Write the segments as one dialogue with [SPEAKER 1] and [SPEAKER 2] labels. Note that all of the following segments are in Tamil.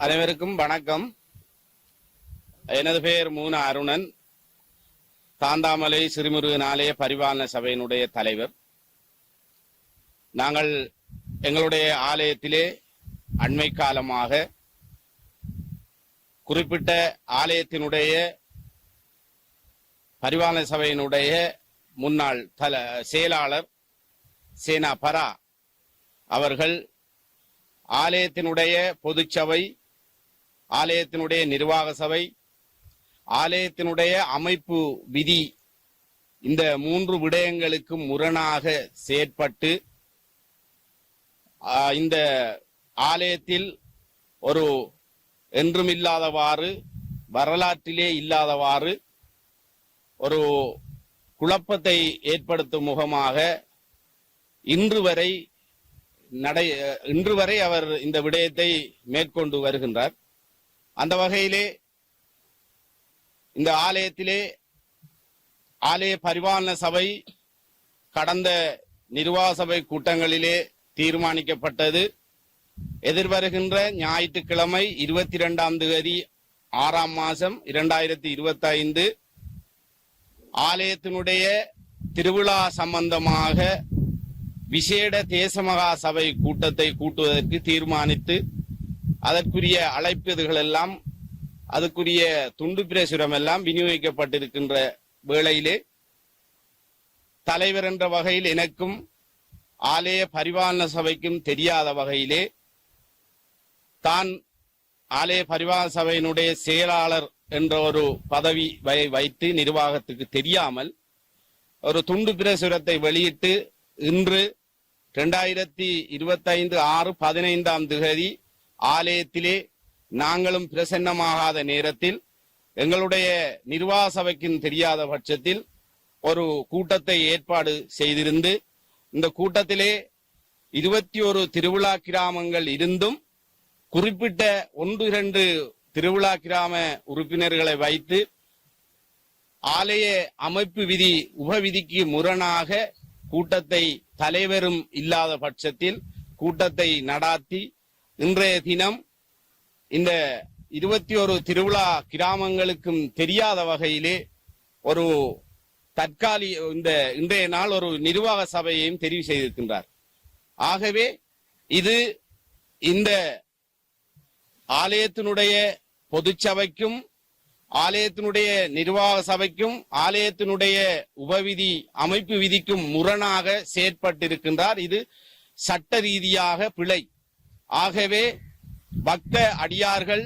[SPEAKER 1] அனைவருக்கும் வணக்கம். எனது பெயர் மூன அருணன். தாந்தாமலை சிறுமுருகன் ஆலய பரிபாலன சபையினுடைய தலைவர். நாங்கள் எங்களுடைய ஆலயத்திலே அண்மை காலமாக குறிப்பிட்ட ஆலயத்தினுடைய பரிபாலன சபையினுடைய முன்னாள் தல செயலாளர் சேனா பரா அவர்கள் ஆலயத்தினுடைய பொதுச்சபை ஆலயத்தினுடைய நிர்வாக சபை ஆலயத்தினுடைய அமைப்பு விதி இந்த மூன்று விடயங்களுக்கு முரணாக செயற்பட்டு இந்த ஆலயத்தில் ஒரு என்றும் இல்லாதவாறு வரலாற்றிலே இல்லாதவாறு ஒரு குழப்பத்தை ஏற்படுத்தும் முகமாக இன்று வரை நடை இன்று வரை அவர் இந்த விடயத்தை மேற்கொண்டு வருகின்றார். அந்த வகையிலே இந்த ஆலயத்திலே ஆலய பரிபாலன சபை கடந்த நிர்வாக சபை கூட்டங்களிலே தீர்மானிக்கப்பட்டது. எதிர்வருகின்ற ஞாயிற்றுக்கிழமை இருபத்தி இரண்டாம் தேதி ஆறாம் மாசம் இரண்டாயிரத்தி இருபத்தி ஐந்து ஆலயத்தினுடைய திருவிழா சம்பந்தமாக விசேட தேசமகா சபை கூட்டத்தை கூட்டுவதற்கு தீர்மானித்து அதற்குரிய அழைப்பதுகள் எல்லாம் அதுக்குரிய துண்டு பிரசுரம் எல்லாம் விநியோகிக்கப்பட்டிருக்கின்ற வேளையிலே தலைவர் என்ற வகையில் எனக்கும் ஆலய பரிபாலன சபைக்கும் தெரியாத வகையிலே தான் ஆலய பரிபாலன சபையினுடைய செயலாளர் என்ற ஒரு பதவி வை- வைத்து நிர்வாகத்துக்கு தெரியாமல் ஒரு துண்டு பிரசுரத்தை வெளியிட்டு இன்று இரண்டாயிரத்தி இருபத்தைந்து ஆறு பதினைந்தாம் திகதி ஆலயத்திலே நாங்களும் பிரசன்னமாகாத நேரத்தில் எங்களுடைய நிர்வாக சபைக்கும் தெரியாத பட்சத்தில் ஒரு கூட்டத்தை ஏற்பாடு செய்திருந்து இந்த கூட்டத்திலே இருபத்தி ஒரு திருவிழா கிராமங்கள் இருந்தும் குறிப்பிட்ட ஒன்று இரண்டு திருவிழா கிராம உறுப்பினர்களை வைத்து ஆலய அமைப்பு விதி உபவிதிக்கு முரணாக கூட்டத்தை தலைவரும் இல்லாத பட்சத்தில் கூட்டத்தை நடாத்தி இன்றைய தினம் இந்த இருபத்தி ஒரு திருவிழா கிராமங்களுக்கும் தெரியாத வகையிலே ஒரு தற்காலி இந்த இன்றைய நாள் ஒரு நிர்வாக சபையையும் தெரிவு செய்திருக்கின்றார். ஆகவே இது இந்த ஆலயத்தினுடைய பொதுச்சபைக்கும் ஆலயத்தினுடைய நிர்வாக சபைக்கும் ஆலயத்தினுடைய உபவிதி அமைப்பு விதிக்கும் முரணாக செயற்பட்டிருக்கின்றார். இது சட்ட ரீதியாக பிழை. ஆகவே பக்த அடியார்கள்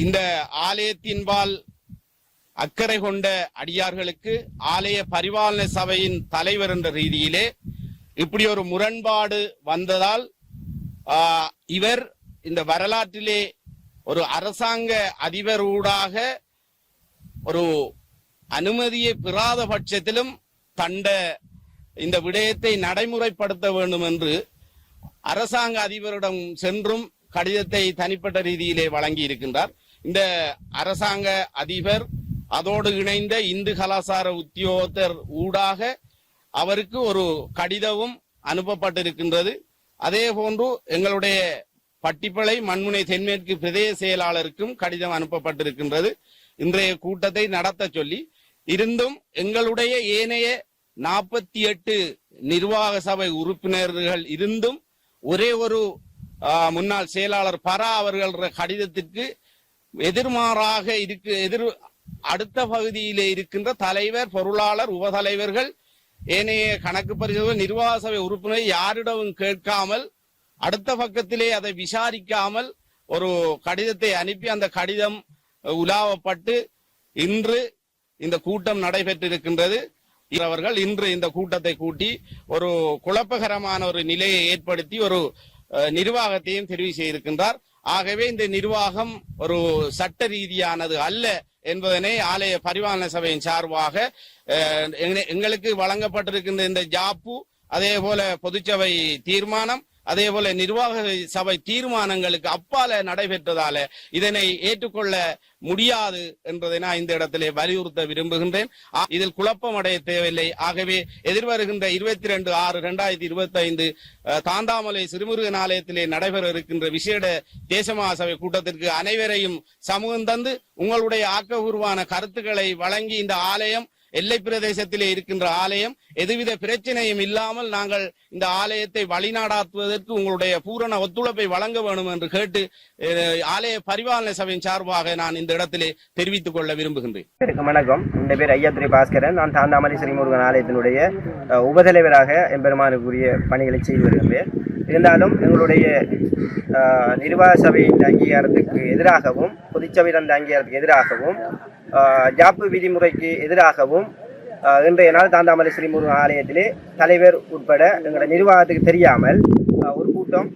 [SPEAKER 1] இந்த ஆலயத்தின்பால் அக்கறை கொண்ட அடியார்களுக்கு ஆலய பரிபாலன சபையின் தலைவர் என்ற ரீதியிலே இப்படி ஒரு முரண்பாடு வந்ததால் இவர் இந்த வரலாற்றிலே ஒரு அரசாங்க அதிபர் ஊடாக ஒரு அனுமதியை பெறாத பட்சத்திலும் தண்ட இந்த விடயத்தை நடைமுறைப்படுத்த வேண்டும் என்று அரசாங்க அதிபரிடம் சென்றும் கடிதத்தை தனிப்பட்ட ரீதியிலே வழங்கி இருக்கின்றார் இந்த அரசாங்க அதிபர் அதோடு இணைந்த இந்து கலாசார உத்தியோகத்தர் ஊடாக அவருக்கு ஒரு கடிதமும் அனுப்பப்பட்டிருக்கின்றது. அதே போன்று எங்களுடைய பட்டிப்பளை மண்முனை தென்மேற்கு பிரதேச செயலாளருக்கும் கடிதம் அனுப்பப்பட்டிருக்கின்றது. இன்றைய கூட்டத்தை நடத்த சொல்லி இருந்தும் எங்களுடைய ஏனைய நாற்பத்தி எட்டு நிர்வாக சபை உறுப்பினர்கள் இருந்தும் ஒரே ஒரு முன்னாள் செயலாளர் பரா அவர்கள் கடிதத்திற்கு எதிர்மாறாக இருக்கு எதிர் அடுத்த பகுதியிலே இருக்கின்ற தலைவர் பொருளாளர் உபதலைவர்கள் ஏனைய கணக்கு பரிசோதனை நிர்வாக சபை உறுப்பினர் யாரிடமும் கேட்காமல் அடுத்த பக்கத்திலே அதை விசாரிக்காமல் ஒரு கடிதத்தை அனுப்பி அந்த கடிதம் உலாவப்பட்டு இன்று இந்த கூட்டம் நடைபெற்றிருக்கின்றது. அவர்கள் இன்று இந்த கூட்டத்தை கூட்டி ஒரு குழப்பகரமான ஒரு நிலையை ஏற்படுத்தி ஒரு நிர்வாகத்தையும் தெரிவு செய்திருக்கின்றார். ஆகவே இந்த நிர்வாகம் ஒரு சட்ட ரீதியானது அல்ல என்பதனை ஆலய பரிபாலன சபையின் சார்பாக எங்களுக்கு வழங்கப்பட்டிருக்கின்ற இந்த ஜாப்பு அதே போல பொதுச்சபை தீர்மானம் அதே போல நிர்வாக சபை தீர்மானங்களுக்கு அப்பால நடைபெற்றதால இதனை ஏற்றுக்கொள்ள முடியாது என்பதை நான் இந்த இடத்திலே வலியுறுத்த விரும்புகின்றேன். இதில் குழப்பம் அடைய தேவையில்லை. ஆகவே எதிர்வருகின்ற இருபத்தி ரெண்டு ஆறு இரண்டாயிரத்தி இருபத்தி ஐந்து தாந்தாமலை சிறுமுருகன் ஆலயத்திலே நடைபெற இருக்கின்ற விசேட தேசமகாசபை கூட்டத்திற்கு அனைவரையும் சமூகம் தந்து உங்களுடைய ஆக்கபூர்வான கருத்துக்களை வழங்கி இந்த ஆலயம் எல்லை பிரதேசத்திலே இருக்கின்ற ஆலயம் எதுவித பிரச்சனையும் இல்லாமல் நாங்கள் இந்த ஆலயத்தை வழிநாடாத்துவதற்கு உங்களுடைய பூரண ஒத்துழைப்பை வழங்க வேண்டும் என்று கேட்டு ஆலய பரிபாலன சபையின் சார்பாக நான் இந்த இடத்திலே தெரிவித்துக் கொள்ள விரும்புகின்றேன்.
[SPEAKER 2] வணக்கம். என் பேர் ஐயாத்துறை பாஸ்கரன். நான் தாந்தாமலை ஸ்ரீமுருகன் ஆலயத்தினுடைய அஹ், உபதலைவராக எம்பெருமானுக்குரிய பணிகளை செய்து வருகின்றேன். இருந்தாலும் எங்களுடைய நிர்வாக சபையின் அங்கீகாரத்துக்கு எதிராகவும் பொதுச்சபையின் அந்த அங்கீகாரத்துக்கு எதிராகவும் ஜாப்பு விதிமுறைக்கு எதிராகவும் இன்றைய நாள் தாந்தாமலை ஸ்ரீமுருகன் ஆலயத்திலே தலைவர் உட்பட எங்களோட நிர்வாகத்துக்கு தெரியாமல் ஒரு கூட்டம்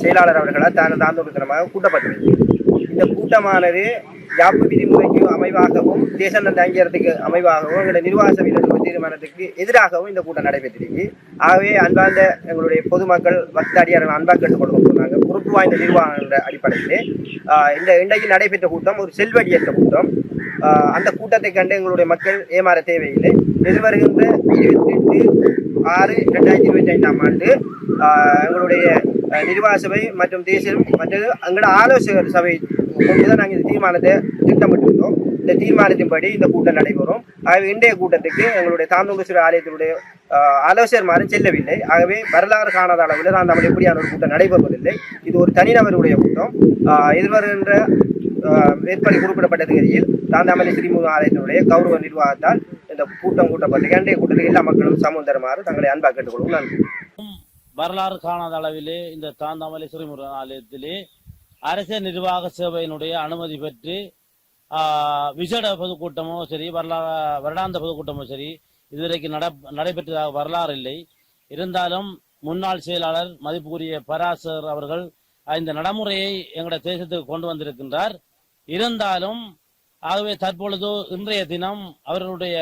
[SPEAKER 2] செயலாளர் அவர்களால் தான் தாந்தோடுத்தனமாக கூட்டப்பட்டிருக்கு. இந்த கூட்டமானது யாப்பு விதிமுறைக்கு அமைவாகவும் தேசநந்த அங்கீகாரத்துக்கு அமைவாகவும் எங்களுடைய நிர்வாக சபையில் தீர்மானத்துக்கு எதிராகவும் இந்த கூட்டம் நடைபெற்றிருக்கு. ஆகவே அன்பார்ந்த எங்களுடைய பொதுமக்கள் பக்தாடியார்கள் அன்பாக கேட்டுக்கொள்ளும் சொன்னாங்க பொறுப்பு வாய்ந்த நிர்வாகங்கள அடிப்படையிலே இந்த இன்றைக்கு நடைபெற்ற கூட்டம் ஒரு செல்வடியற்ற கூட்டம். அந்த கூட்டத்தை கண்டு எங்களுடைய மக்கள் ஏமாற தேவையில்லை. எதிர்வருகின்ற இருபத்தி எட்டு ஆறு ரெண்டாயிரத்தி இருபத்தி ஐந்தாம் ஆண்டு எங்களுடைய நிர்வாக சபை மற்றும் தேசியம் மற்றது எங்களோட ஆலோசகர் சபை கொண்டுதான் நாங்கள் இந்த தீர்மானத்தை திட்டமிட்டிருந்தோம். இந்த தீர்மானத்தின்படி இந்த கூட்டம் நடைபெறும். ஆகவே இன்றைய கூட்டத்துக்கு எங்களுடைய தாந்தோங்கேஸ்வரர் ஆலயத்தினுடைய ஆலோசகர் மாறும் செல்லவில்லை. ஆகவே வரலாறு காணாத அளவில் நான் நம்ம எப்படியான ஒரு கூட்டம் நடைபெறுவதில்லை. இது ஒரு தனிநபருடைய கூட்டம். எதிர்வருகின்ற மேற்படி குறிப்பிடப்பட்ட தாந்தாமலை ஸ்ரீமுருகன் ஆலயத்தினுடைய கௌரவ நிர்வாகத்தால் இந்த கூட்டம் கூட்டப்பட்டு இன்றைய கூட்டத்தில் எல்லா மக்களும் சமம் தருமாறு தங்களை அன்பாக கேட்டுக்கொள்வோம். நன்றி.
[SPEAKER 3] வரலாறு காணாத அளவிலே இந்த தாந்தாமலை ஸ்ரீமுருகன் ஆலயத்திலே அரச நிர்வாக சேவையினுடைய அனுமதி பெற்று ஆஹ், விசேட பொதுக்கூட்டமோ சரி வரலாறு வருடாந்த பொதுக்கூட்டமோ சரி இதுவரைக்கும் நட நடைபெற்றதாக வரலாறு இல்லை. இருந்தாலும் முன்னாள் செயலாளர் மதிப்புக்குரிய பராசர் அவர்கள் இந்த நடைமுறையை எங்களுடைய தேசத்துக்கு கொண்டு வந்திருக்கின்றார். இருந்தாலும் ஆகவே தற்பொழுது இன்றைய தினம் அவர்களுடைய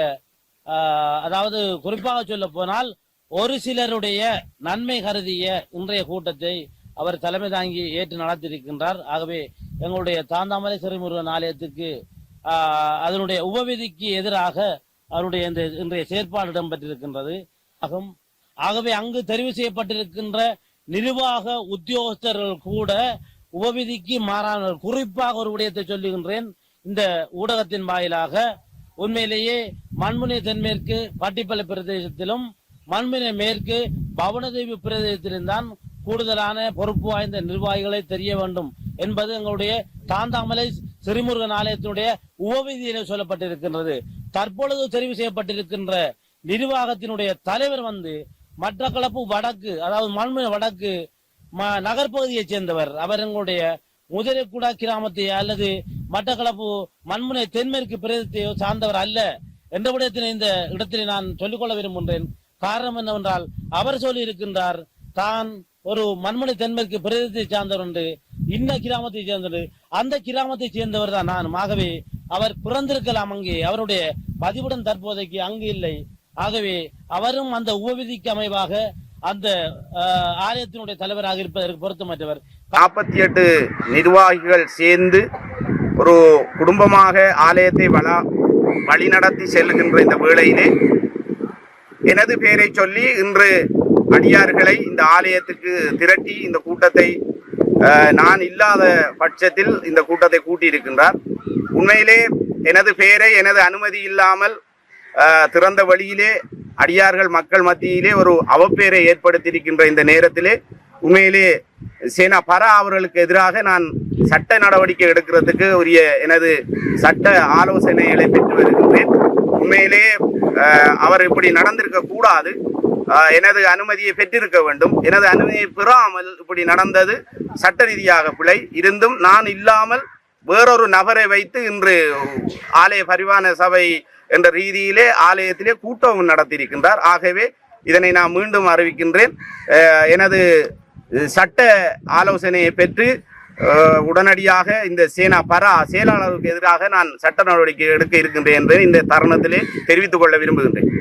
[SPEAKER 3] ஆஹ், அதாவது குறிப்பாக சொல்ல போனால் ஒரு சிலருடைய நன்மை கருதிய இன்றைய கூட்டத்தை அவர் தலைமை தாங்கி ஏற்று நடத்தியிருக்கின்றார். ஆகவே எங்களுடைய தாந்தாமலை சிறுமுருகன் ஆலயத்துக்கு ஆஹ், அதனுடைய உபவிதிக்கு எதிராக அவருடைய இந்த இன்றைய செயற்பாடு இடம்பெற்றிருக்கின்றது. ஆகும். ஆகவே அங்கு தெரிவு செய்யப்பட்டிருக்கின்ற நிர்வாக உத்தியோகஸ்தர்கள் கூட உபவிதிக்கு மாறான குறிப்பாக ஒரு விடயத்தை சொல்லுகின்றேன். இந்த ஊடகத்தின் வாயிலாக உண்மையிலேயே மண்முனை தென்மேற்கு பட்டிப்பள்ளி பிரதேசத்திலும் மண்முனை மேற்கு பவனதேவி பிரதேசத்திலும் தான் கூடுதலான பொறுப்பு வாய்ந்த நிர்வாகிகளை தெரிய வேண்டும் என்பது எங்களுடைய தாந்தாமலை சிறுமுருகன் ஆலயத்தினுடைய உபவிதியிலே சொல்லப்பட்டிருக்கின்றது. தற்பொழுது தெரிவு செய்யப்பட்டிருக்கின்ற நிர்வாகத்தினுடைய தலைவர் வந்து மட்டக்களப்பு வடக்கு அதாவது மண்முனை வடக்கு நகர்ப்பகுதியைச் சேர்ந்தவர். அவர் எங்களுடைய முதலைக்குடா கிராமத்தை அல்லது மட்டக்களப்பு மண்முனை தென்மேற்கு பிரதேசத்தையோ சார்ந்தவர் அல்ல என்ற விடத்தினை இந்த இடத்திலே நான் சொல்லிக்கொள்ள விரும்புகின்றேன். காரணம் என்னவென்றால் அவர் சொல்லி இருக்கின்றார் தான் ஒரு மண்முனை தென்மேற்கு பிரதேசத்தை சார்ந்தவர் என்று இந்த கிராமத்தை சேர்ந்தவர் அந்த கிராமத்தை சேர்ந்தவர் தான் நான் ஆகவே அவர் பிறந்திருக்கலாம் அங்கே. அவருடைய பதிவுடன் தற்போதைக்கு அங்கு இல்லை. ஆகவே அவரும் அந்த உபவிதிக்கு அமைவாக அந்த ஆலயத்தினுடைய தலைவராக இருப்பதற்கு பொருத்தமற்றவர்.
[SPEAKER 1] நாற்பத்தி எட்டு நிர்வாகிகள் சேர்ந்து ஒரு குடும்பமாக ஆலயத்தை வளா வழிநடத்தி செல்கின்ற இந்த வேளையிலே எனது பெயரை சொல்லி இன்று அடியார்களை இந்த ஆலயத்துக்கு திரட்டி இந்த கூட்டத்தை நான் இல்லாத பட்சத்தில் இந்த கூட்டத்தை கூட்டியிருக்கின்றார். உண்மையிலே எனது பெயரை எனது அனுமதி இல்லாமல் திறந்த வழியிலே அடியார்கள் மக்கள் மத்தியிலே ஒரு அவப்பேரை ஏற்படுத்தியிருக்கின்ற இந்த நேரத்திலே உண்மையிலே சேனா பரா அவர்களுக்கு எதிராக நான் சட்ட நடவடிக்கை எடுக்கிறதுக்கு உரிய எனது சட்ட ஆலோசனைகளை பெற்று வருகின்றேன். உண்மையிலே அவர் இப்படி நடந்திருக்க கூடாது. எனது அனுமதியை பெற்றிருக்க வேண்டும். எனது அனுமதியை பெறாமல் இப்படி நடந்தது சட்ட ரீதியாக பிழை. இருந்தும் நான் இல்லாமல் வேறொரு நபரை வைத்து இன்று ஆலய பரிவான சபை என்ற ரீதியிலே ஆலயத்திலே கூட்டம் நடத்தியிருக்கின்றார். ஆகவே இதனை நான் மீண்டும் அறிவிக்கின்றேன். எனது சட்ட ஆலோசனையை பெற்று உடனடியாக இந்த சேனா பரா செயலாளருக்கு எதிராக நான் சட்ட நடவடிக்கை எடுக்க இருக்கின்றேன் என்று இந்த தருணத்திலே தெரிவித்துக் கொள்ள விரும்புகின்றேன்.